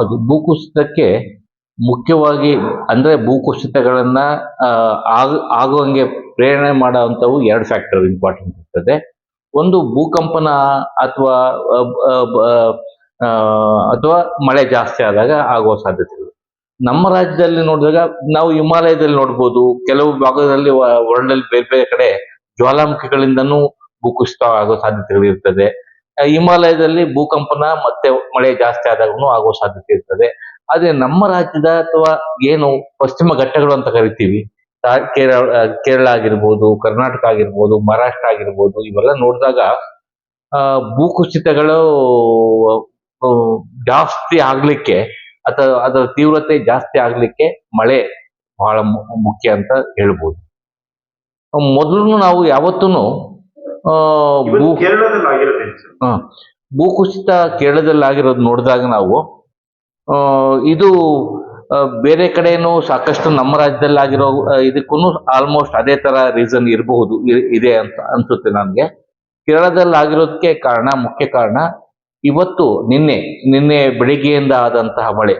ಅದು ಭೂಕುಸಿತಕ್ಕೆ ಮುಖ್ಯವಾಗಿ ಅಂದ್ರೆ ಭೂಕುಸಿತಗಳನ್ನ ಆಗುವಂಗೆ ಪ್ರೇರಣೆ ಮಾಡುವಂತವು ಎರಡು ಫ್ಯಾಕ್ಟರ್ ಇಂಪಾರ್ಟೆಂಟ್ ಇರ್ತದೆ. ಒಂದು ಭೂಕಂಪನ ಅಥವಾ ಅಥವಾ ಮಳೆ ಜಾಸ್ತಿ ಆದಾಗ ಆಗುವ ಸಾಧ್ಯತೆಗಳು. ನಮ್ಮ ರಾಜ್ಯದಲ್ಲಿ ನೋಡಿದಾಗ ನಾವು ಹಿಮಾಲಯದಲ್ಲಿ ನೋಡ್ಬೋದು, ಕೆಲವು ಭಾಗದಲ್ಲಿ ವರ್ಲ್ಡ್ ಅಲ್ಲಿ ಬೇರೆ ಬೇರೆ ಕಡೆ ಜ್ವಾಲಾಮುಖಿಗಳಿಂದನೂ ಭೂಕುಸಿತ ಆಗೋ ಸಾಧ್ಯತೆಗಳು ಇರ್ತದೆ. ಹಿಮಾಲಯದಲ್ಲಿ ಭೂಕಂಪನ ಮತ್ತೆ ಮಳೆ ಜಾಸ್ತಿ ಆದಾಗೂ ಆಗುವ ಸಾಧ್ಯತೆ ಇರ್ತದೆ. ಆದ್ರೆ ನಮ್ಮ ರಾಜ್ಯದ ಅಥವಾ ಏನು ಪಶ್ಚಿಮ ಘಟ್ಟಗಳು ಅಂತ ಕರಿತೀವಿ ಕೇರಳ ಕೇರಳ ಆಗಿರ್ಬೋದು, ಕರ್ನಾಟಕ ಆಗಿರ್ಬೋದು, ಮಹಾರಾಷ್ಟ್ರ ಆಗಿರ್ಬೋದು, ಇವೆಲ್ಲ ನೋಡಿದಾಗ ಭೂಕುಸಿತಗಳು ಜಾಸ್ತಿ ಆಗ್ಲಿಕ್ಕೆ ಅಥವಾ ಅದರ ತೀವ್ರತೆ ಜಾಸ್ತಿ ಆಗ್ಲಿಕ್ಕೆ ಮಳೆ ಬಹಳ ಮುಖ್ಯ ಅಂತ ಹೇಳ್ಬೋದು. ಮೊದಲು ನಾವು ಯಾವತ್ತೂ ಕೇರಳದಲ್ಲಿ ಆಗಿರೋದೇನು ಸರ್. ಭೂಕುಸಿತ ಕೇರಳದಲ್ಲಿ ಆಗಿರೋದು ನೋಡಿದಾಗ ನಾವು ಇದು ಬೇರೆ ಕಡೆನೂ ಸಾಕಷ್ಟು ನಮ್ಮ ರಾಜ್ಯದಲ್ಲಿ ಆಗಿರೋ ಇದಕ್ಕೂ ಆಲ್ಮೋಸ್ಟ್ ಅದೇ ತರ ರೀಸನ್ ಇರಬಹುದು ಇದೆ ಅಂತ ಅನ್ಸುತ್ತೆ ನನಗೆ. ಕೇರಳದಲ್ಲಿ ಆಗಿರೋದಕ್ಕೆ ಕಾರಣ ಮುಖ್ಯ ಕಾರಣ ಇವತ್ತು ನಿನ್ನೆ ನಿನ್ನೆ ಬೆಳಿಗ್ಗೆಯಿಂದ ಆದಂತಹ ಮಳೆ.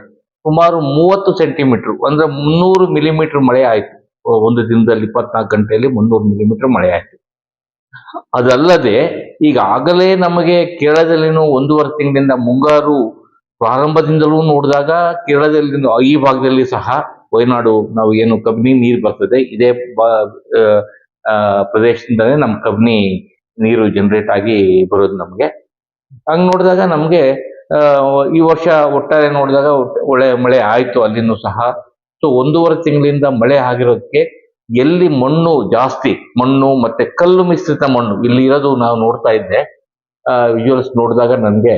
ಸುಮಾರು ಮೂವತ್ತು ಸೆಂಟಿಮೀಟರ್ ಅಂದ್ರೆ ಮುನ್ನೂರು ಮಿಲಿಮೀಟರ್ ಮಳೆ ಆಯ್ತು. ಒಂದು ದಿನದಲ್ಲಿ ಇಪ್ಪತ್ನಾಲ್ಕು ಗಂಟೆಯಲ್ಲಿ ಮುನ್ನೂರು ಮಿಲಿಮೀಟರ್ ಮಳೆ ಆಯ್ತು. ಅದಲ್ಲದೆ ಈಗ ಆಗಲೇ ನಮಗೆ ಕೇರಳದಲ್ಲಿನೂ ಒಂದೂವರೆ ತಿಂಗಳಿಂದ ಮುಂಗಾರು ಪ್ರಾರಂಭದಿಂದಲೂ ನೋಡಿದಾಗ ಕೇರಳದಲ್ಲಿ ಈ ಭಾಗದಲ್ಲಿ ಸಹ ವಯನಾಡು ನಾವು ಏನು ಕಬ್ಬಿನಿ ನೀರು ಬರ್ತದೆ. ಇದೇ ಪ್ರದೇಶದಿಂದಲೇ ನಮ್ಮ ಕಬ್ಬಿನಿ ನೀರು ಜನರೇಟ್ ಆಗಿ ಬರೋದು ನಮಗೆ. ಹಂಗ್ ನೋಡಿದಾಗ ನಮಗೆ ಈ ವರ್ಷ ಒಟ್ಟಾರೆ ನೋಡಿದಾಗ ಒಳ್ಳೆ ಮಳೆ ಆಯ್ತು ಅಲ್ಲಿನೂ ಸಹ. ಸೊ ಒಂದೂವರೆ ತಿಂಗಳಿಂದ ಮಳೆ ಆಗಿರೋದಕ್ಕೆ ಎಲ್ಲಿ ಮಣ್ಣು ಜಾಸ್ತಿ ಮಣ್ಣು ಮತ್ತೆ ಕಲ್ಲು ಮಿಶ್ರಿತ ಮಣ್ಣು ಇಲ್ಲಿ ಇರೋದು ನಾವು ನೋಡ್ತಾ ಇದ್ದೆ. ವಿಜುವಲ್ಸ್ ನೋಡಿದಾಗ ನನಗೆ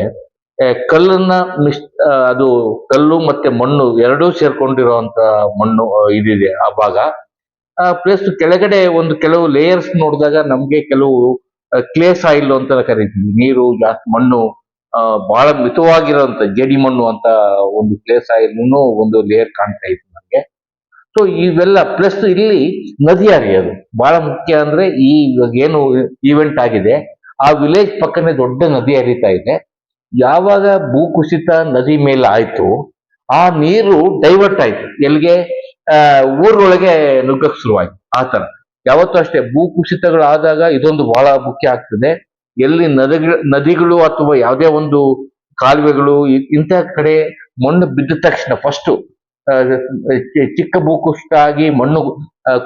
ಕಲ್ಲನ್ನ ಮಿಶ್ ಅದು ಕಲ್ಲು ಮತ್ತೆ ಮಣ್ಣು ಎರಡೂ ಸೇರ್ಕೊಂಡಿರುವಂತ ಮಣ್ಣು ಇದಿದೆ ಆ ಭಾಗ. ಪ್ಲಸ್ ಕೆಳಗಡೆ ಒಂದು ಕೆಲವು ಲೇಯರ್ಸ್ ನೋಡಿದಾಗ ನಮ್ಗೆ ಕೆಲವು ಕ್ಲೇ ಸಾಯಿಲ್ ಅಂತ ಕರಿತೀವಿ. ನೀರು ಜಾಸ್ತಿ, ಮಣ್ಣು ಬಹಳ ಮಿತವಾಗಿರೋಂಥ ಜೇಡಿ ಮಣ್ಣು ಅಂತ ಒಂದು ಕ್ಲೇ ಸಾಯಿಲ್ ಒಂದು ಲೇಯರ್ ಕಾಣ್ತಾ ಇತ್ತು. ಸೊ ಇವೆಲ್ಲ ಪ್ಲಸ್ ಇಲ್ಲಿ ನದಿ ಹರಿಯೋದು ಬಹಳ ಮುಖ್ಯ ಅಂದ್ರೆ ಈ ಏನು ಈವೆಂಟ್ ಆಗಿದೆ, ಆ ವಿಲೇಜ್ ಪಕ್ಕನೆ ದೊಡ್ಡ ನದಿ ಹರಿತಾ ಇದೆ. ಯಾವಾಗ ಭೂಕುಸಿತ ನದಿ ಮೇಲೆ ಆಯ್ತು, ಆ ನೀರು ಡೈವರ್ಟ್ ಆಯ್ತು. ಎಲ್ಲಿಗೆ? ಊರೊಳಗೆ ನುಗ್ಗಕ್ ಶುರುವಾಯ್ತು. ಆ ತರ ಯಾವತ್ತೂ ಅಷ್ಟೇ ಭೂಕುಸಿತಗಳಾದಾಗ ಇದೊಂದು ಬಹಳ ಮುಖ್ಯ ಆಗ್ತದೆ. ಎಲ್ಲಿ ನದಿಗಳು ನದಿಗಳು ಅಥವಾ ಯಾವುದೇ ಒಂದು ಕಾಲುವೆಗಳು ಇಂತಹ ಕಡೆ ಮಣ್ಣು ಬಿದ್ದ ತಕ್ಷಣ ಫಸ್ಟ್ ಚಿಕ್ಕ ಭೂಕುಸಿತ ಆಗಿ ಮಣ್ಣು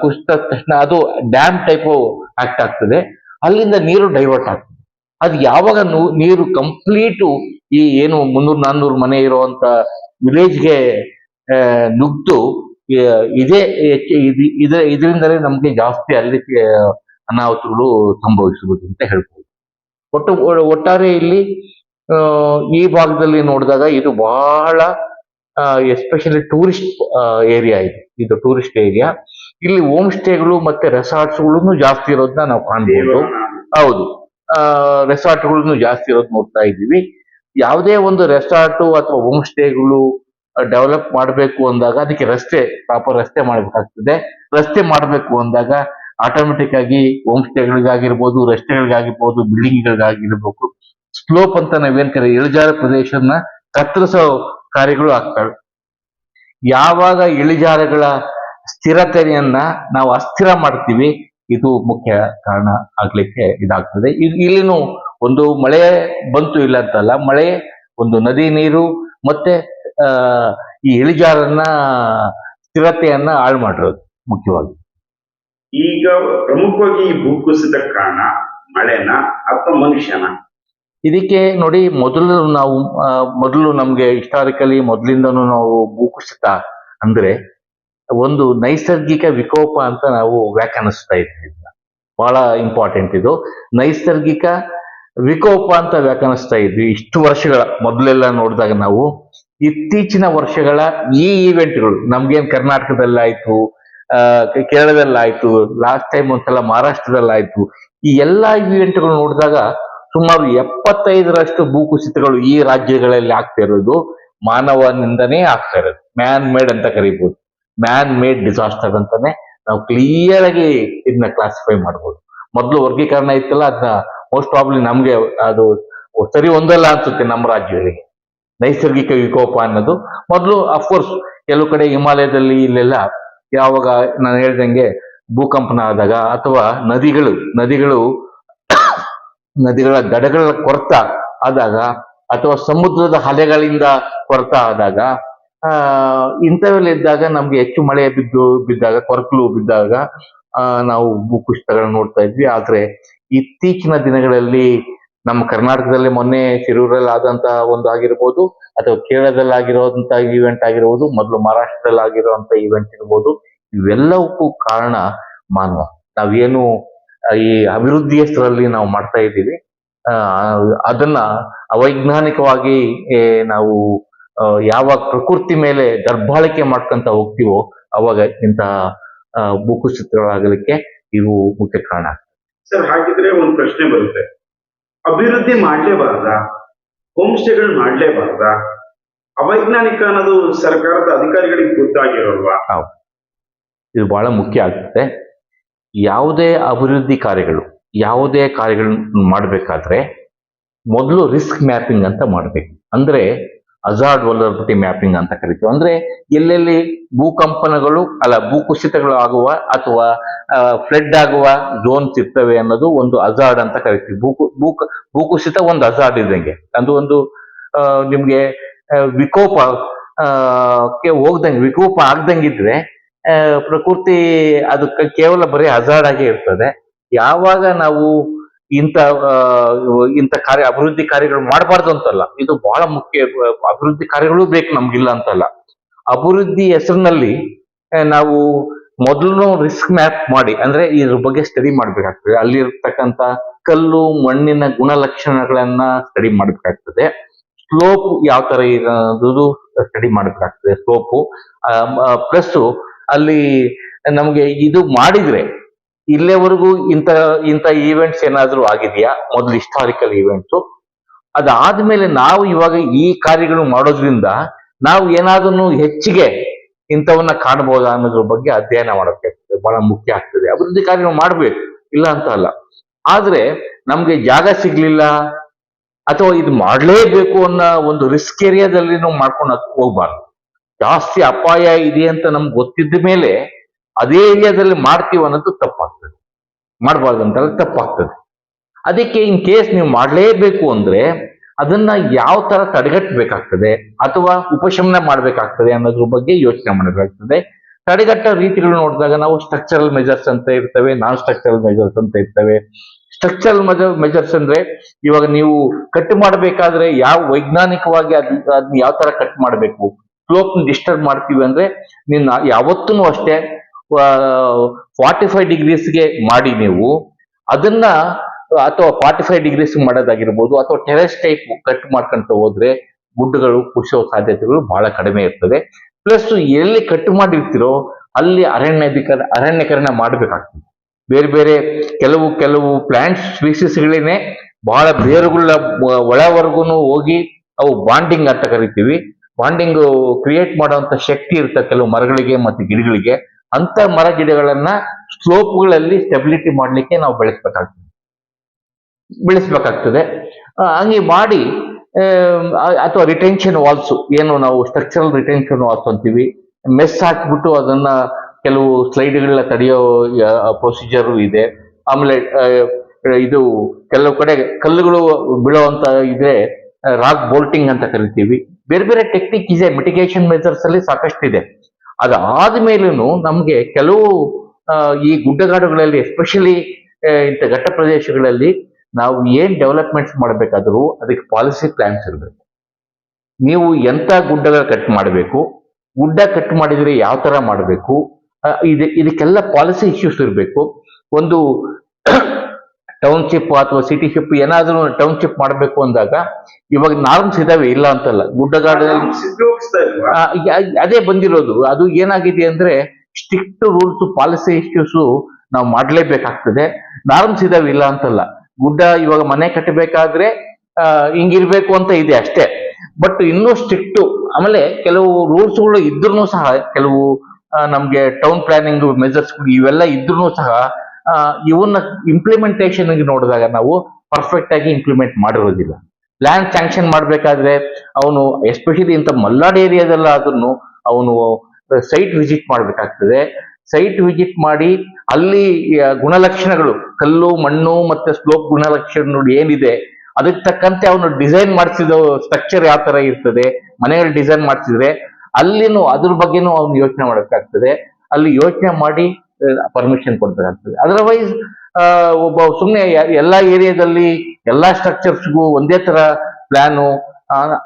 ಕುಸಿದ ತಕ್ಷಣ ಅದು ಡ್ಯಾಮ್ ಟೈಪ್ ಆಕ್ಟ್ ಆಗ್ತದೆ. ಅಲ್ಲಿಂದ ನೀರು ಡೈವರ್ಟ್ ಆಗ್ತದೆ. ಅದು ಯಾವಾಗ ನೀರು ಕಂಪ್ಲೀಟು ಈ ಏನು ಮುನ್ನೂರು, ನಾನ್ನೂರು ಮನೆ ಇರುವಂತ ವಿಲೇಜ್ಗೆ ನುಗ್ದು ಇದೇ ಹೆಚ್ಚು- ಇದು, ಇದ, ಇದರಿಂದಲೇ ನಮಗೆ ಜಾಸ್ತಿ ಅಲ್ಲಿ ಅನಾಹುತಗಳು ಸಂಭವಿಸಬಹುದು ಅಂತ ಹೇಳ್ಬೋದು. ಒಟ್ಟು ಒಟ್ಟಾರೆ ಇಲ್ಲಿ ಈ ಭಾಗದಲ್ಲಿ ನೋಡಿದಾಗ ಇದು ಬಹಳ ಎಸ್ಪೆಷಲಿ ಟೂರಿಸ್ಟ್ ಏರಿಯಾ ಇದು. ಇದು ಟೂರಿಸ್ಟ್ ಏರಿಯಾ ಇಲ್ಲಿ ಹೋಮ್ ಸ್ಟೇಗಳು ಮತ್ತೆ ರೆಸಾರ್ಟ್ಸ್ಗಳು ಜಾಸ್ತಿ ಇರೋದನ್ನ ನಾವು ಕಾಣಬಹುದು ಹೌದು. ರೆಸಾರ್ಟ್ಗಳನ್ನು ಜಾಸ್ತಿ ಇರೋದು ನೋಡ್ತಾ ಇದ್ದೀವಿ. ಯಾವುದೇ ಒಂದು ರೆಸಾರ್ಟು ಅಥವಾ ಹೋಮ್ ಸ್ಟೇಗಳು ಡೆವಲಪ್ ಮಾಡಬೇಕು ಅಂದಾಗ ಅದಕ್ಕೆ ರಸ್ತೆ ಪ್ರಾಪರ್ ರಸ್ತೆ ಮಾಡಬೇಕಾಗ್ತದೆ. ರಸ್ತೆ ಮಾಡಬೇಕು ಅಂದಾಗ ಆಟೋಮೆಟಿಕ್ ಆಗಿ ಹೋಮ್ ಸ್ಟೇಗಳಿಗಾಗಿರ್ಬೋದು ರಸ್ತೆಗಳಿಗಾಗಿರ್ಬೋದು ಬಿಲ್ಡಿಂಗ್ಗಳಿಗಾಗಿರ್ಬೇಕು ಸ್ಲೋಪ್ ಅಂತ ನಾವೇನ್ ಕರೆ ಇಳಿಜಾರ ಪ್ರದೇಶನ ಕತ್ತರಿಸೋ ಕಾರ್ಯಗಳು ಆಗ್ತವೆ. ಯಾವಾಗ ಇಳಿಜಾರುಗಳ ಸ್ಥಿರತೆಯನ್ನ ನಾವು ಅಸ್ಥಿರ ಮಾಡ್ತೀವಿ, ಇದು ಮುಖ್ಯ ಕಾರಣ ಆಗ್ಲಿಕ್ಕೆ ಇದಾಗ್ತದೆ. ಇಲ್ಲಿನೂ ಒಂದು ಮಳೆ ಬಂತು ಇಲ್ಲ ಅಂತಲ್ಲ, ಮಳೆ, ಒಂದು ನದಿ ನೀರು ಮತ್ತೆ ಈ ಇಳಿಜಾರನ್ನ ಸ್ಥಿರತೆಯನ್ನ ಹಾಳು ಮಾಡಿರೋದು ಮುಖ್ಯವಾಗಿ. ಈಗ ಪ್ರಮುಖವಾಗಿ ಈ ಕಾರಣ ಮಳೆನ ಅಥವಾ ಮನುಷ್ಯನ ಇದಕ್ಕೆ ನೋಡಿ ಮೊದಲು ನಾವು ಮೊದಲು ನಮ್ಗೆ ಹಿಸ್ಟಾರಿಕಲಿ ಮೊದಲಿಂದನು ನಾವು ಭೂಕುಸಿತ ಅಂದ್ರೆ ಒಂದು ನೈಸರ್ಗಿಕ ವಿಕೋಪ ಅಂತ ನಾವು ವ್ಯಾಖ್ಯಾನಿಸ್ತಾ ಇದ್ವಿ. ಬಹಳ ಇಂಪಾರ್ಟೆಂಟ್ ಇದು ನೈಸರ್ಗಿಕ ವಿಕೋಪ ಅಂತ ವ್ಯಾಖ್ಯಾನಿಸ್ತಾ ಇದ್ವಿ ಇಷ್ಟು ವರ್ಷಗಳ, ಮೊದಲೆಲ್ಲ ನೋಡಿದಾಗ ನಾವು ಇತ್ತೀಚಿನ ವರ್ಷಗಳ ಈ ಈವೆಂಟ್ಗಳು ನಮ್ಗೇನು ಕರ್ನಾಟಕದಲ್ಲಾಯ್ತು ಕೇರಳದಲ್ಲಾಯ್ತು ಲಾಸ್ಟ್ ಟೈಮ್ ಒಂದ್ಸಲ ಮಹಾರಾಷ್ಟ್ರದಲ್ಲಾಯ್ತು, ಈ ಎಲ್ಲಾ ಈವೆಂಟ್ಗಳು ನೋಡಿದಾಗ ಸುಮಾರು ಎಪ್ಪತ್ತೈದರಷ್ಟು ಭೂಕುಸಿತಗಳು ಈ ರಾಜ್ಯಗಳಲ್ಲಿ ಆಗ್ತಾ ಇರೋದು ಮಾನವನಿಂದನೇ ಆಗ್ತಾ ಇರೋದು. ಮ್ಯಾನ್ ಮೇಡ್ ಅಂತ ಕರಿಬಹುದು ಮ್ಯಾನ್ ಮೇಡ್ ಡಿಸಾಸ್ಟರ್ ಅಂತಾನೆ ನಾವು ಕ್ಲಿಯರ್ ಆಗಿ ಇದನ್ನ ಕ್ಲಾಸಿಫೈ ಮಾಡ್ಬೋದು. ಮೊದಲು ವರ್ಗೀಕರಣ ಇತ್ತಲ್ಲ ಅದನ್ನ ಮೋಸ್ಟ್ ಪ್ರಾಬ್ಲಿ ನಮ್ಗೆ ಅದು ಸರಿ ಒಂದಲ್ಲ ಅನ್ಸುತ್ತೆ ನಮ್ಮ ರಾಜ್ಯಗಳಿಗೆ. ನೈಸರ್ಗಿಕ ವಿಕೋಪ ಅನ್ನೋದು. ಮೊದಲು ಅಫ್ಕೋರ್ಸ್ ಕೆಲವು ಕಡೆ ಹಿಮಾಲಯದಲ್ಲಿ ಇಲ್ಲೆಲ್ಲ ಯಾವಾಗ ನಾನು ಹೇಳ್ದಂಗೆ ಭೂಕಂಪನ ಆದಾಗ ಅಥವಾ ನದಿಗಳು ನದಿಗಳು ನದಿಗಳ ದಡಗಳ ಕೊರತ ಆದಾಗ ಅಥವಾ ಸಮುದ್ರದ ಅಲೆಗಳಿಂದ ಕೊರತ ಆದಾಗ ಇಂಥವೆಲ್ಲ ಇದ್ದಾಗ ನಮ್ಗೆ ಹೆಚ್ಚು ಮಳೆ ಬಿದ್ದು, ಬಿದ್ದಾಗ, ಕೊರಕಲು ಬಿದ್ದಾಗ ನಾವು ಭೂಕುಸಿತಗಳನ್ನ ನೋಡ್ತಾ ಇದ್ವಿ. ಆದ್ರೆ ಇತ್ತೀಚಿನ ದಿನಗಳಲ್ಲಿ ನಮ್ಮ ಕರ್ನಾಟಕದಲ್ಲಿ ಮೊನ್ನೆ ಶಿರೂರಲ್ಲಿ ಆದಂತ ಒಂದು ಆಗಿರ್ಬೋದು, ಅಥವಾ ಕೇರಳದಲ್ಲಿ ಈವೆಂಟ್ ಆಗಿರ್ಬೋದು, ಮೊದಲು ಮಹಾರಾಷ್ಟ್ರದಲ್ಲಿ ಆಗಿರುವಂತ ಈವೆಂಟ್ ಇರ್ಬೋದು, ಇವೆಲ್ಲವಕ್ಕೂ ಕಾರಣ ಮಾನವ. ನಾವೇನು ಈ ಅಭಿವೃದ್ಧಿಯ ಹೆಸರಲ್ಲಿ ನಾವು ಮಾಡ್ತಾ ಇದ್ದೀವಿ. ಆ, ಅದನ್ನ ಅವೈಜ್ಞಾನಿಕವಾಗಿ ನಾವು ಯಾವ ಯಾವಾಗ ಪ್ರಕೃತಿ ಮೇಲೆ ದರ್ಬಾಳಿಕೆ ಮಾಡ್ಕೊಂತ ಹೋಗ್ತೀವೋ ಅವಾಗ ಇಂತಹ ಭೂಕುಸಿತಗಳಾಗಲಿಕ್ಕೆ ಇವು ಮುಖ್ಯ ಕಾರಣ ಸರ್ ಹಾಗಿದ್ರೆ ಒಂದು ಪ್ರಶ್ನೆ ಬರುತ್ತೆ. ಅಭಿವೃದ್ಧಿ ಮಾಡ್ಲೇಬಾರ್ದ? ಹೋಮ್ ಸ್ಟೇಗಳು ಮಾಡ್ಲೇಬಾರ್ದ? ಅವೈಜ್ಞಾನಿಕ ಅನ್ನೋದು ಸರ್ಕಾರದ ಅಧಿಕಾರಿಗಳಿಗೆ ಗೊತ್ತಾಗಿರೋಲ್ವಾ? ಇದು ಬಹಳ ಮುಖ್ಯ ಆಗ್ತದೆ. ಯಾವುದೇ ಅಭಿವೃದ್ಧಿ ಕಾರ್ಯಗಳು, ಯಾವುದೇ ಕಾರ್ಯಗಳನ್ನು ಮಾಡಬೇಕಾದ್ರೆ ಮೊದಲು ರಿಸ್ಕ್ ಮ್ಯಾಪಿಂಗ್ ಅಂತ ಮಾಡಬೇಕು. ಅಂದ್ರೆ ಅಜಾರ್ಡ್ ವಲರ್ಬಿಟಿ ಮ್ಯಾಪಿಂಗ್ ಅಂತ ಕರಿತೀವಿ. ಅಂದ್ರೆ ಎಲ್ಲೆಲ್ಲಿ ಭೂಕಂಪನಗಳು, ಅಲ್ಲ ಭೂಕುಸಿತಗಳು ಆಗುವ ಅಥವಾ ಫ್ಲಡ್ ಆಗುವ ಝೋನ್ಸ್ ಇರ್ತವೆ ಅನ್ನೋದು ಒಂದು ಅಜಾರ್ಡ್ ಅಂತ ಕರಿತೀವಿ. ಭೂಕು ಭೂ ಭೂಕುಸಿತ ಒಂದು ಅಜಾರ್ಡ್ ಇದ್ದಂಗೆ. ಅದು ಒಂದು ನಿಮ್ಗೆ ವಿಕೋಪ ಹೋಗ್ದಂಗೆ, ವಿಕೋಪ ಆಗ್ದಂಗಿದ್ರೆ ಪ್ರಕೃತಿ ಅದು ಕೇವಲ ಬರೀ ಹಜಾರ್ಡ್ ಆಗಿ ಇರ್ತದೆ. ಯಾವಾಗ ನಾವು ಇಂಥ ಇಂಥ ಕಾರ್ಯ, ಅಭಿವೃದ್ಧಿ ಕಾರ್ಯಗಳು ಮಾಡಬಾರ್ದು ಅಂತಲ್ಲ. ಇದು ಬಹಳ ಮುಖ್ಯ, ಅಭಿವೃದ್ಧಿ ಕಾರ್ಯಗಳು ಬೇಕು ನಮ್ಗಿಲ್ಲ ಅಂತಲ್ಲ. ಅಭಿವೃದ್ಧಿ ಹೆಸರಿನಲ್ಲಿ ನಾವು ಮೊದಲು ರಿಸ್ಕ್ ಮ್ಯಾಪ್ ಮಾಡಿ, ಅಂದ್ರೆ ಇದ್ರ ಬಗ್ಗೆ ಸ್ಟಡಿ ಮಾಡ್ಬೇಕಾಗ್ತದೆ. ಅಲ್ಲಿರ್ತಕ್ಕಂಥ ಕಲ್ಲು, ಮಣ್ಣಿನ ಗುಣಲಕ್ಷಣಗಳನ್ನ ಸ್ಟಡಿ ಮಾಡ್ಬೇಕಾಗ್ತದೆ. ಸ್ಲೋಪ್ ಯಾವ ತರ ಇರೋದು ಸ್ಟಡಿ ಮಾಡ್ಬೇಕಾಗ್ತದೆ. ಸ್ಲೋಪು ಪ್ಲಸ್ ಅಲ್ಲಿ ನಮ್ಗೆ ಇದು ಮಾಡಿದ್ರೆ ಇಲ್ಲೇವರೆಗೂ ಇಂತ ಇಂಥ ಈವೆಂಟ್ಸ್ ಏನಾದ್ರೂ ಆಗಿದೆಯಾ? ಮೊದಲು ಹಿಸ್ಟಾರಿಕಲ್ ಈವೆಂಟ್ಸು ಅದಾದ್ಮೇಲೆ ನಾವು ಇವಾಗ ಈ ಕಾರ್ಯಗಳು ಮಾಡೋದ್ರಿಂದ ನಾವು ಏನಾದ್ರೂ ಹೆಚ್ಚಿಗೆ ಇಂಥವನ್ನ ಕಾಣಬಹುದಾ ಅನ್ನೋದ್ರ ಬಗ್ಗೆ ಅಧ್ಯಯನ ಮಾಡಬೇಕಾಗ್ತದೆ ಬಹಳ ಮುಖ್ಯ ಆಗ್ತದೆ. ಅಭಿವೃದ್ಧಿ ಕಾರ್ಯಗಳು ಮಾಡ್ಬೇಕು, ಇಲ್ಲ ಅಂತ ಅಲ್ಲ. ಆದ್ರೆ ನಮ್ಗೆ ಜಾಗ ಸಿಗ್ಲಿಲ್ಲ, ಅಥವಾ ಇದು ಮಾಡಲೇಬೇಕು ಅನ್ನೋ ಒಂದು ರಿಸ್ಕ್ ಏರಿಯಾದಲ್ಲಿ ನಾವು ಮಾಡ್ಕೊಂಡು ಹೋಗ್ಬಾರ್ದು. ಜಾಸ್ತಿ ಅಪಾಯ ಇದೆ ಅಂತ ನಮ್ಗೆ ಗೊತ್ತಿದ್ದ ಮೇಲೆ ಅದೇ ಏರಿಯಾದಲ್ಲಿ ಮಾಡ್ತೀವಿ ಅನ್ನೋದು ತಪ್ಪಾಗ್ತದೆ. ಮಾಡಬಾರ್ದು ತಪ್ಪಾಗ್ತದೆ. ಅದಕ್ಕೆ ಇನ್ ಕೇಸ್ ನೀವು ಮಾಡಲೇಬೇಕು ಅಂದ್ರೆ ಅದನ್ನ ಯಾವ ತರ ತಡೆಗಟ್ಟಬೇಕಾಗ್ತದೆ ಅಥವಾ ಉಪಶಮನ ಮಾಡಬೇಕಾಗ್ತದೆ ಅನ್ನೋದ್ರ ಬಗ್ಗೆ ಯೋಚನೆ ಮಾಡಬೇಕಾಗ್ತದೆ. ತಡೆಗಟ್ಟ ರೀತಿಗಳು ನೋಡಿದಾಗ ನಾವು ಸ್ಟ್ರಕ್ಚರಲ್ ಮೆಜರ್ಸ್ ಅಂತ ಇರ್ತವೆ ನಾನ್ ಸ್ಟ್ರಕ್ಚರಲ್ ಮೆಜರ್ಸ್ ಅಂತ ಇರ್ತವೆ. ಸ್ಟ್ರಕ್ಚರಲ್ ಮೆಜರ್ಸ್ ಅಂದ್ರೆ ಇವಾಗ ನೀವು ಕಟ್ ಮಾಡಬೇಕಾದ್ರೆ ಯಾವ ವೈಜ್ಞಾನಿಕವಾಗಿ ಅದ್ ಅದನ್ನ ಯಾವ ತರ ಕಟ್ ಮಾಡಬೇಕು? ಸ್ಲೋಪ್ ಡಿಸ್ಟರ್ಬ್ ಮಾಡ್ತೀವಿ ಅಂದ್ರೆ ನಿನ್ನ ಯಾವತ್ತೂ ಅಷ್ಟೇ ಫಾರ್ಟಿ ಫೈವ್ ಡಿಗ್ರೀಸ್ಗೆ ಮಾಡಿ ನೀವು. ಅದನ್ನ, ಅಥವಾ ಫಾರ್ಟಿ ಫೈವ್ ಡಿಗ್ರೀಸ್ ಮಾಡೋದಾಗಿರ್ಬೋದು, ಅಥವಾ ಟೆರೆಸ್ ಟೈಪ್ ಕಟ್ ಮಾಡ್ಕೊಂತ ಹೋದ್ರೆ ಗುಡ್ಡಗಳು ಕುಸಿಯೋ ಸಾಧ್ಯತೆಗಳು ಬಹಳ ಕಡಿಮೆ ಇರ್ತದೆ. ಪ್ಲಸ್ ಎಲ್ಲಿ ಕಟ್ ಮಾಡಿರ್ತೀರೋ ಅಲ್ಲಿ ಅರಣ್ಯಧಿಕರ, ಅರಣ್ಯಕರಣ ಮಾಡಬೇಕಾಗ್ತದೆ. ಬೇರೆ ಬೇರೆ ಕೆಲವು ಕೆಲವು ಪ್ಲಾಂಟ್ ಸ್ಪೀಸೀಸ್ಗಳೇನೆ ಬಹಳ ಬೇರುಗಳ ಒಳವರೆಗೂ ಹೋಗಿ ಅವು ಬಾಂಡಿಂಗ್ ಅಂತ ಕರಿತೀವಿ. ಬಾಂಡಿಂಗ್ ಕ್ರಿಯೇಟ್ ಮಾಡುವಂತ ಶಕ್ತಿ ಇರುತ್ತೆ ಕೆಲವು ಮರಗಳಿಗೆ ಮತ್ತು ಗಿಡಗಳಿಗೆ. ಅಂತ ಮರ ಗಿಡಗಳನ್ನ ಸ್ಲೋಪ್ಗಳಲ್ಲಿ ಸ್ಟೆಬಿಲಿಟಿ ಮಾಡಲಿಕ್ಕೆ ನಾವು ಬೆಳೆಸ್ಬೇಕಾಗ್ತದೆ. ಬೆಳೆಸ್ಬೇಕಾಗ್ತದೆ. ಹಂಗೆ ಮಾಡಿ ಅಥವಾ ರಿಟೆನ್ಷನ್ ವಾಲ್ಸ್ ಏನು ನಾವು ಸ್ಟ್ರಕ್ಚರಲ್ ರಿಟೆನ್ಷನ್ ವಾಲ್ಸ್ ಅಂತೀವಿ. ಮೆಸ್ ಹಾಕ್ಬಿಟ್ಟು ಅದನ್ನ ಕೆಲವು ಸ್ಲೈಡ್ಗಳನ್ನ ತಡೆಯೋ ಪ್ರೊಸೀಜರ್ ಇದೆ. ಆಮೇಲೆ ಇದು ಕೆಲವು ಕಡೆ ಕಲ್ಲುಗಳು ಬೀಳುವಂತ ಇದೆ ರಾಕ್ ಬೋಲ್ಟಿಂಗ್ ಅಂತ ಕರಿತೀವಿ. ಬೇರೆ ಬೇರೆ ಟೆಕ್ನಿಕ್ ಇದೆ ಮಿಟಿಗೇಷನ್ ಮೆಜರ್ಸ್ ಅಲ್ಲಿ ಸಾಕಷ್ಟು ಇದೆ. ಅದಾದ್ಮೇಲೂ ನಮ್ಗೆ ಕೆಲವು ಈ ಗುಡ್ಡಗಾಡುಗಳಲ್ಲಿ ಎಸ್ಪೆಷಲಿ ಇಂಥ ಘಟ್ಟ ಪ್ರದೇಶಗಳಲ್ಲಿ ನಾವು ಏನ್ ಡೆವಲಪ್ಮೆಂಟ್ಸ್ ಮಾಡಬೇಕಾದ್ರೂ ಅದಕ್ಕೆ ಪಾಲಿಸಿ ಪ್ಲಾನ್ಸ್ ಇರಬೇಕು. ನೀವು ಎಂತ ಗುಡ್ಡಗಳ ಕಟ್ ಮಾಡಬೇಕು, ಗುಡ್ಡ ಕಟ್ ಮಾಡಿದ್ರೆ ಯಾವ ತರ ಮಾಡಬೇಕು ಇದು, ಇದಕ್ಕೆಲ್ಲ ಪಾಲಿಸಿ ಇಶ್ಯೂಸ್ ಇರಬೇಕು. ಒಂದು ಟೌನ್ಶಿಪ್ ಅಥವಾ ಸಿಟಿಶಿಪ್ ಏನಾದ್ರೂ ಟೌನ್ಶಿಪ್ ಮಾಡಬೇಕು ಅಂದಾಗ ಇವಾಗ ನಾರ್ಮ್ಸ್ ಇದಾವೆ ಇಲ್ಲ ಅಂತಲ್ಲ. ಗುಡ್ಡಗಾಡಲ್ಲಿ ಅದೇ ಬಂದಿರೋದು. ಅದು ಏನಾಗಿದೆ ಅಂದ್ರೆ ಸ್ಟ್ರಿಕ್ಟ್ ರೂಲ್ಸ್ ಪಾಲಿಸಿ ಇಶ್ಯೂಸ್ ನಾವು ಮಾಡಲೇಬೇಕಾಗ್ತದೆ. ನಾರ್ಮ್ಸ್ ಇದಾವೆ ಇಲ್ಲ ಅಂತಲ್ಲ. ಗುಡ್ಡ ಇವಾಗ ಮನೆ ಕಟ್ಟಬೇಕಾದ್ರೆ ಹಿಂಗಿರ್ಬೇಕು ಅಂತ ಇದೆ ಅಷ್ಟೇ. ಬಟ್ ಇನ್ನೂ ಸ್ಟ್ರಿಕ್ಟ್ ಆಮೇಲೆ ಕೆಲವು ರೂಲ್ಸ್ಗಳು ಇದ್ರೂ ಸಹ ಕೆಲವು ನಮಗೆ ಟೌನ್ ಪ್ಲಾನಿಂಗ್ ಮೆಜರ್ಸ್ ಇವೆಲ್ಲ ಇದ್ರೂ ಸಹ ಇವನ್ನ ಇಂಪ್ಲಿಮೆಂಟೇಷನ್ ನೋಡಿದಾಗ ನಾವು ಪರ್ಫೆಕ್ಟ್ ಆಗಿ ಇಂಪ್ಲಿಮೆಂಟ್ ಮಾಡಿರೋದಿಲ್ಲ. ಲ್ಯಾಂಡ್ ಸ್ಯಾಂಕ್ಷನ್ ಮಾಡಬೇಕಾದ್ರೆ ಅವನು ಎಸ್ಪೆಷಲಿ ಇಂಥ ಮಲ್ನಾಡ್ ಏರಿಯಾದಲ್ಲಾದ್ರೂ ಅವನು ಸೈಟ್ ವಿಸಿಟ್ ಮಾಡಬೇಕಾಗ್ತದೆ. ಸೈಟ್ ವಿಸಿಟ್ ಮಾಡಿ ಅಲ್ಲಿ ಗುಣಲಕ್ಷಣಗಳು, ಕಲ್ಲು, ಮಣ್ಣು ಮತ್ತೆ ಸ್ಲೋಪ್ ಗುಣಲಕ್ಷಣ ಏನಿದೆ, ಅದಕ್ಕೆ ತಕ್ಕಂತೆ ಅವನು ಡಿಸೈನ್ ಮಾಡಿಸಿದ ಸ್ಟ್ರಕ್ಚರ್ ಯಾವ ತರ ಇರ್ತದೆ ಮನೆಗಳು ಡಿಸೈನ್ ಮಾಡಿಸಿದ್ರೆ ಅಲ್ಲಿನೂ ಅದ್ರ ಬಗ್ಗೆನೂ ಅವನು ಯೋಚನೆ ಮಾಡಬೇಕಾಗ್ತದೆ. ಅಲ್ಲಿ ಯೋಚನೆ ಮಾಡಿ ಪರ್ಮಿಷನ್ ಕೊಡ್ಬೇಕಾಗ್ತದೆ. ಅದರ್ವೈಸ್ ಒಬ್ಬ ಸುಮ್ಮನೆ ಎಲ್ಲಾ ಏರಿಯಾದಲ್ಲಿ ಎಲ್ಲಾ ಸ್ಟ್ರಕ್ಚರ್ಸ್ಗೂ ಒಂದೇ ತರ ಪ್ಲಾನು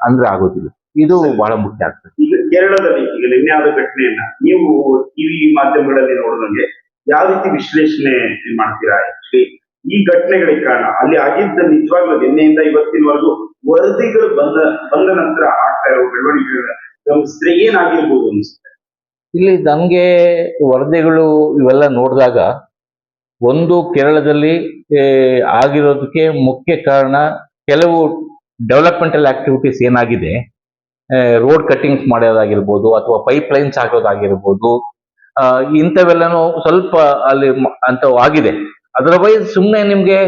ಅಂದ್ರೆ ಆಗೋದಿಲ್ಲ. ಇದು ಬಹಳ ಮುಖ್ಯ ಆಗ್ತದೆ. ಈಗ ಕೇರಳದಲ್ಲಿ ಈಗ ನಿನ್ನೆ ಆದ ಘಟನೆಯನ್ನ ನೀವು ಟಿವಿ ಮಾಧ್ಯಮಗಳಲ್ಲಿ ನೋಡಿದಂಗೆ ಯಾವ ರೀತಿ ವಿಶ್ಲೇಷಣೆ ಮಾಡ್ತೀರಾ? ಆಕ್ಚುಲಿ ಈ ಘಟನೆಗಳಿಗೆ ಕಾರಣ, ಅಲ್ಲಿ ಆಗಿದ್ದ ನಿಜವಾಗ್ಲೂ ನಿನ್ನೆಯಿಂದ ಇವತ್ತಿನವರೆಗೂ ವರದಿಗಳು ಬಂದ ಬಂದ ನಂತರ ಆಗ್ತಾ ಇರೋ ಬೆಳವಣಿಗೆಗಳ ಗಮನಿಸಿದ್ರೆ ಏನಾಗಿರ್ಬೋದು ಅನ್ಸುತ್ತೆ ಇಲ್ಲಿ ನಮಗೆ ವರದಿಗಳು ಇವೆಲ್ಲ ನೋಡಿದಾಗ ಒಂದು ಕೇರಳದಲ್ಲಿ ಆಗಿರೋದಕ್ಕೆ ಮುಖ್ಯ ಕಾರಣ ಕೆಲವು ಡೆವಲಪ್ಮೆಂಟಲ್ ಆಕ್ಟಿವಿಟೀಸ್ ಏನಾಗಿದೆ ರೋಡ್ ಕಟ್ಟಿಂಗ್ಸ್ ಮಾಡೋದಾಗಿರ್ಬೋದು ಅಥವಾ ಪೈಪ್ ಲೈನ್ಸ್ ಹಾಕೋದಾಗಿರ್ಬೋದು ಇಂಥವೆಲ್ಲನೂ ಸ್ವಲ್ಪ ಅಲ್ಲಿ ಅಂತ ಆಗಿದೆ. ಅದರ್ವೈಸ್ ಸುಮ್ಮನೆ ನಿಮಗೆ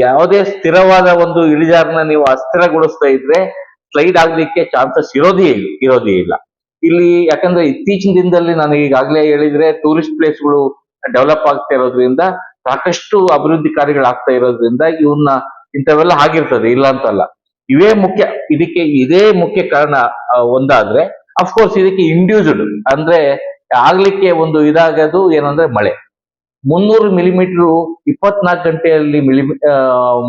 ಯಾವುದೇ ಸ್ಥಿರವಾದ ಒಂದು ಇಳಿಜಾರನ್ನ ನೀವು ಅಸ್ಥಿರಗೊಳಿಸ್ತಾ ಇದ್ರೆ ಸ್ಲೈಡ್ ಆಗಲಿಕ್ಕೆ ಚಾನ್ಸಸ್ ಇರೋದೇ ಇರೋದೇ ಇಲ್ಲ. ಇಲ್ಲಿ ಯಾಕಂದ್ರೆ ಇತ್ತೀಚಿನ ದಿನದಲ್ಲಿ ನಾನು ಈಗಾಗಲೇ ಹೇಳಿದ್ರೆ ಟೂರಿಸ್ಟ್ ಪ್ಲೇಸ್ಗಳು ಡೆವಲಪ್ ಆಗ್ತಾ ಇರೋದ್ರಿಂದ ಸಾಕಷ್ಟು ಅಭಿವೃದ್ಧಿ ಕಾರ್ಯಗಳಾಗ್ತಾ ಇರೋದ್ರಿಂದ ಇವನ್ನ ಇಂಥವೆಲ್ಲ ಆಗಿರ್ತದೆ, ಇಲ್ಲ ಅಂತಲ್ಲ. ಇವೇ ಮುಖ್ಯ, ಇದಕ್ಕೆ ಇದೇ ಮುಖ್ಯ ಕಾರಣ ಒಂದಾದ್ರೆ ಅಫ್ಕೋರ್ಸ್ ಇದಕ್ಕೆ ಇಂಡ್ಯೂಸ್ಡ್ ಅಂದ್ರೆ ಆಗ್ಲಿಕ್ಕೆ ಒಂದು ಇದಾಗೋದು ಏನಂದ್ರೆ ಮಳೆ. ಮುನ್ನೂರು ಮಿಲಿಮೀಟರ್ ಇಪ್ಪತ್ನಾಲ್ಕು ಗಂಟೆಯಲ್ಲಿ ಮಿಲಿ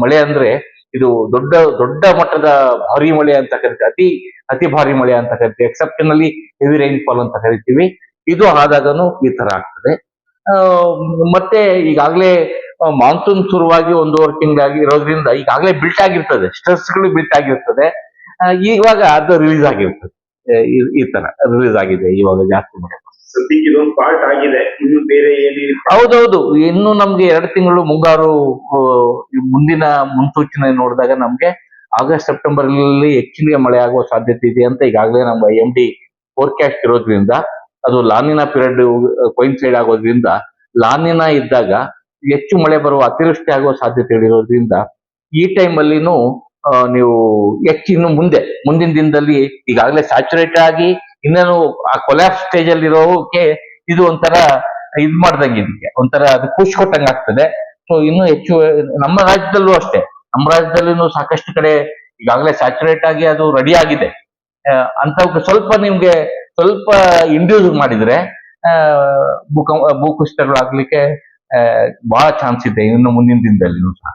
ಮಳೆ ಅಂದ್ರೆ ಇದು ದೊಡ್ಡ ದೊಡ್ಡ ಮಟ್ಟದ ಭಾರಿ ಮಳೆ ಅಂತ ಕರಿತೀವಿ. ಅತಿ ಅತಿ ಭಾರಿ ಮಳೆ ಅಂತ ಕರಿತೀವಿ. ಎಕ್ಸೆಪ್ಷನಲಿ ಹೆವಿ ರೈನ್ ಫಾಲ್ ಅಂತ ಕರಿತೀವಿ. ಇದು ಆದಾಗನು ಈ ತರ ಆಗ್ತದೆ. ಮತ್ತೆ ಈಗಾಗಲೇ ಮಾನ್ಸೂನ್ ಶುರುವಾಗಿ ಒಂದೂವರೆ ತಿಂಗಳಾಗಿ ಇರೋದ್ರಿಂದ ಈಗಾಗಲೇ ಬಿಲ್ಟ್ ಆಗಿರ್ತದೆ. ಸ್ಟ್ರೆಸ್ಗಳು ಬಿಲ್ಟ್ ಆಗಿರ್ತದೆ. ಈವಾಗ ಅದು ರಿಲೀಸ್ ಆಗಿರ್ತದೆ. ಈ- ತರ ರಿಲೀಸ್ ಆಗಿದೆ. ಇವಾಗ ಜಾಸ್ತಿ ಮಳೆ. ಪಾರ್ಟ್ ಆಗಿದೆ. ಇನ್ನು ಬೇರೆ ಏನಿಲ್ಲ ಹೌದೌದು. ಇನ್ನು ನಮ್ಗೆ ಎರಡ್ ತಿಂಗಳು ಮುಂಗಾರು ಮುಂದಿನ ಮುನ್ಸೂಚನೆ ನೋಡಿದಾಗ ನಮ್ಗೆ ಆಗಸ್ಟ್ ಸೆಪ್ಟೆಂಬರ್ ಅಲ್ಲಿ ಹೆಚ್ಚಿನ ಮಳೆ ಆಗುವ ಸಾಧ್ಯತೆ ಇದೆ ಅಂತ ಈಗಾಗಲೇ ನಮ್ಮ ಐ ಎಂ ಡಿ ಫೋರ್ಕಾಸ್ಟ್ ಇರೋದ್ರಿಂದ, ಅದು ಲಾನಿನ ಪೀರಿಯಡ್ ಸೈಡ್ ಆಗೋದ್ರಿಂದ, ಲಾನಿನ ಇದ್ದಾಗ ಹೆಚ್ಚು ಮಳೆ ಬರುವ ಅತಿವೃಷ್ಟಿ ಆಗುವ ಸಾಧ್ಯತೆಗಳಿರೋದ್ರಿಂದ ಈ ಟೈಮ್ ಅಲ್ಲಿನೂ ನೀವು ಹೆಚ್ಚು ಇನ್ನು ಮುಂದೆ, ಮುಂದಿನ ದಿನದಲ್ಲಿ ಈಗಾಗಲೇ ಸ್ಯಾಚುರೇಟ್ ಆಗಿ ಇನ್ನೇನು ಆ ಕೊಲ್ಯಾಪ್ಸ್ ಸ್ಟೇಜ್ ಅಲ್ಲಿ ಇದು ಒಂಥರ ಇದ್ ಮಾಡ್ದಂಗೆ ಇದಕ್ಕೆ. ಒಂಥರ ಅದು ಖುಷಿ ಕೊಟ್ಟಂಗೆ ಆಗ್ತದೆ. ಸೊ ಇನ್ನು ಹೆಚ್ಚು, ನಮ್ಮ ರಾಜ್ಯದಲ್ಲೂ ಅಷ್ಟೇ. ನಮ್ಮ ರಾಜ್ಯದಲ್ಲೂ ಸಾಕಷ್ಟು ಕಡೆ ಈಗಾಗಲೇ ಸ್ಯಾಚುರೇಟ್ ಆಗಿ ಅದು ರೆಡಿ ಆಗಿದೆ. ಅಂತ ಸ್ವಲ್ಪ ನಿಮ್ಗೆ ಸ್ವಲ್ಪ ಇಂಡ್ಯೂಸ್ ಮಾಡಿದ್ರೆ ಭೂಕಂಪ ಭೂಕುಸಿತಗಳು ಆಗ್ಲಿಕ್ಕೆ ಬಹಳ ಚಾನ್ಸ್ ಇದೆ ಇನ್ನು ಮುಂದಿನ ದಿನದಲ್ಲಿ ಸಹ.